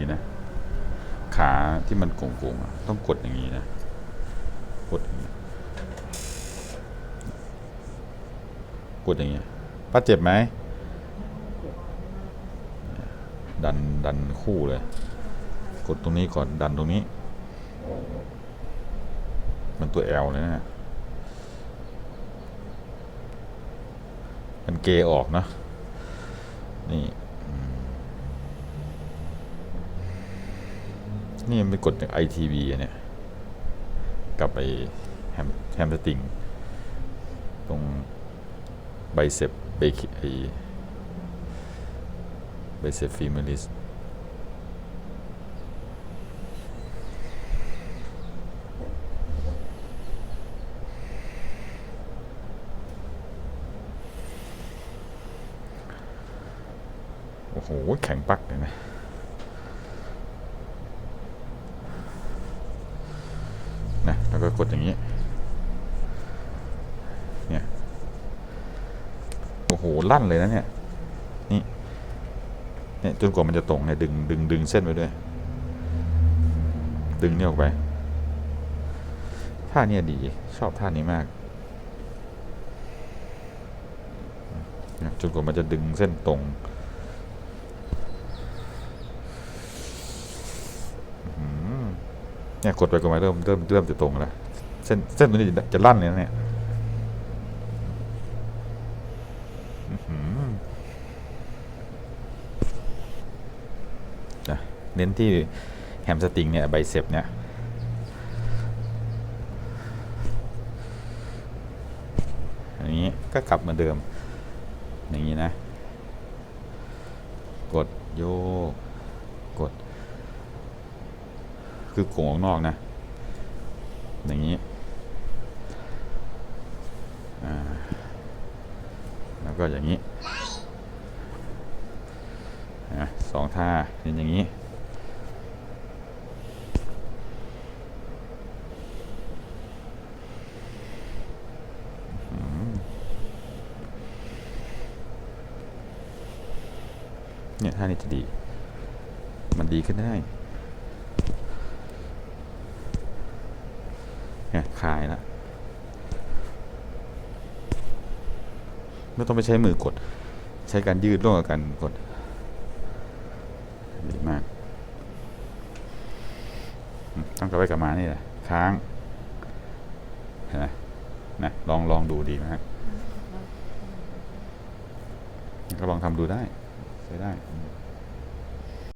ทีนะ ขาที่มันโก่งๆต้องกดอย่างนี้นะ กดอย่างนี้กดอย่างนี้ป้าเจ็บไหม ดันดันคู่เลย กดตรงนี้ก่อนดันตรงนี้ มันตัวแอลเลยนะมันเกยออกนะนี่อืม นี่มันไปกดจาก ITV อะเนี่ย กับไอแฮมแฮมสติงตรงไบเซปเบคิไอไบเซปฟีมิลิสโอ้โห แข็งปักเลยนะ นะ แล้วก็กดอย่างนี้ เนี่ย โอ้โห ลั่นเลยนะเนี่ย นี่ เนี่ยจนกว่ามันจะตรงเนี่ยดึงดึงดึงเส้นไว้ด้วย ดึงเนี่ยออกไป ท่าเนี่ยดี ชอบท่านี้มากจนกว่ามันจะดึงเส้นตรง อืม เนี่ยกดไปกดมาเริ่มเริ่มเริ่มจะตรงแล้วเส้นเส้นตัวนี้จะลั่นเลยนะเนี่ยเน้นที่แฮมสติงเนี่ยไบเซปเนี่ยอันนี้ก็กลับมาเดิม อย่างนี้นะ กดโยกกด คือโขงออกนอกนะ อย่างนี้แล้วก็อย่างนี้สองท่าเป็นอย่างนี้เนี่ยท่านี้จะดี มันดีขึ้นได้ เนี่ยคลายแล้วไม่ต้องไปใช้มือกด ใช้การยืดร่วมกับการกดดีมากอืมต้องกลับไปกลับมานี่แหละค้างเห็นไหมนะลองลองดูดีไหมฮะก็ลองทำดูได้ ใช้ได้อืม